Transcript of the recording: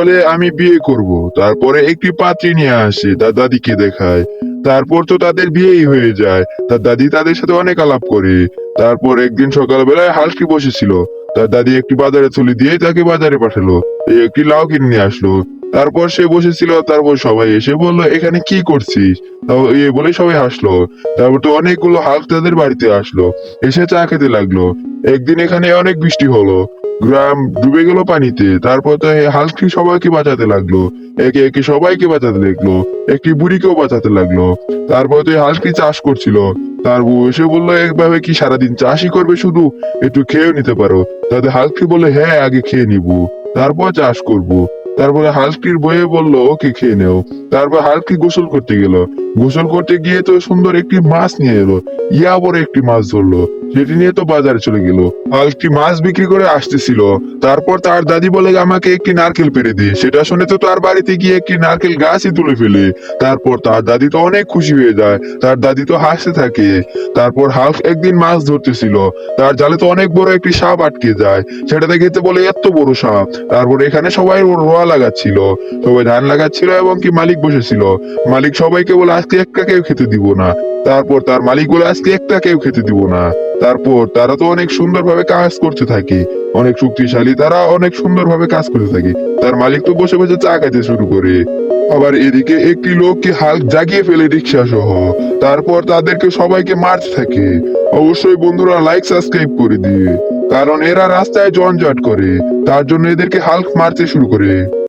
বলে আমি বিয়ে করব। তারপরে একটি পাত্রী নিয়ে আসে, তার দাদিকে দেখায়। তারপর তো তাদের বিয়েই হয়ে যায়। তার দাদি তাদের সাথে অনেক আলাপ করে। তারপর একদিন সকালবেলায় হালকি বসেছিল। তার দাদি একটি বাজারে তুলে দিয়ে তাকে বাজারে পাঠালো। একটি লাউ কিনে নিয়ে আসলো। তারপর সে বসেছিল, তারপর সবাই এসে বলল, এখানে কি করছিস? এ বলে সবাই হাসলো। তারপর তো অনেকগুলো হাল্ক তাদের বাড়িতে আসলো। এসে চা খেতে লাগল। একদিন এখানে অনেক বৃষ্টি হলো। গ্রাম ডুবে গেল পানিতে। তারপর তো হাল্কি সবাইকে বাঁচাতে লাগল। একে একে সবাইকে বাঁচাতে লাগল। একটি বুড়িকেও বাঁচাতে লাগল। তারপর তো হালকি চাষ করছিল। তার বউ এসে বলল, একভাবে কি সারাদিন চাষই করবে শুধু? একটু খেয়েও নিতে পারো। তাতে হালকি বলে হ্যাঁ আগে খেয়ে নিবো। তারপর চাষ করব। তারপরে হালকির বয়ে বলল, ওকে খেয়ে নেও। তারপর হালকি গোসল করতে গেল। গোসল করতে গিয়ে তো সুন্দর একটি মাছ নিয়ে এলো। ইয়া বড় একটি মাছ ধরলো। সেটি নিয়ে তো বাজারে চলে গেল। হাল্কি মাছ বিক্রি করে আসতেছিল। তারপর তার দাদি বলে, আমাকে একটি নারকেল পেরে দে। সেটা শুনে তো তার বাড়িতে গিয়ে একটি নারকেল গাছই তুলে ফেলে। তারপর তার দাদি তো অনেক খুশি হয়ে যায়। তার দাদি তো হাসতে থাকে। তারপর হাল্ক একদিন মাছ ধরতেছিল। তার জালে তো অনেক বড় একটি সাপ আটকে যায়। সেটা দেখতে বলে, এত বড় সাপ। তারপর এখানে সবাই রোয়া লাগাচ্ছিল। সবাই ধান লাগাচ্ছিল এবং কি মালিক বসেছিল। মালিক সবাইকে বলে, আজকে একটা কেউ খেতে দিব না। তারপর তার মালিক বলে আজকে একটা কেউ খেতে দিব না। তারপর তারা তো অনেক সুন্দরভাবে কাজ করতে থাকে। অনেক শক্তিশালী তারা অনেক সুন্দরভাবে কাজ করতে থাকে। তার মালিক তো বসে বসে চা খাইতে শুরু করে। আবার এদিকে একটি লোককে হাল্ক জাগিয়ে ফেলে রিক্সা সহ তারপর তাদেরকে সবাইকে মারতে থাকে। অবশ্যই বন্ধুরা লাইক সাবস্ক্রাইব করে দিয়ে কারণ এরা রাস্তায় জঞ্জাট করে। তার জন্য এদেরকে হাল্ক মারতে শুরু করে।